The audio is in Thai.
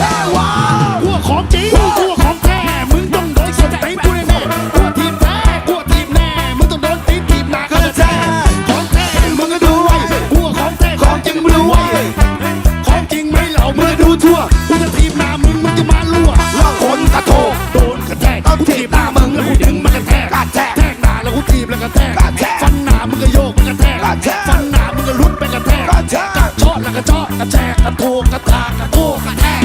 ท้ว้าวพวกของจริงพวกของแท้มึงต้องโดนสนตีนกูแน่ๆพวกทีมแท้พวกทีมแน่มึงต้องโดนตีนทีมหนักก็แท้ของแท้มึงก็ดูไว้พวกของแท้ของจริงมึงดูไว้ของจริงไม่เหล่ามึมึงงก็ดูทั่วกูจะทีมหน้ามึงมึงจะมาลั่วล่องคนกระโถกโดนกระแทกกูทีบหน้ามึงแล้วกูดึงมันกระแทกกระแทกแทกหน้าแล้วกูทีบแล้วกระแทกกระแทกฟันหน้ามึงก็โยกมันกระแทกกระแทกฟันหน้ามึงก็ลุดไปกระแทกกระแทกกระชอดแล้วกระชอดกระแทกกระโถกกระทากกระโถกกระแทก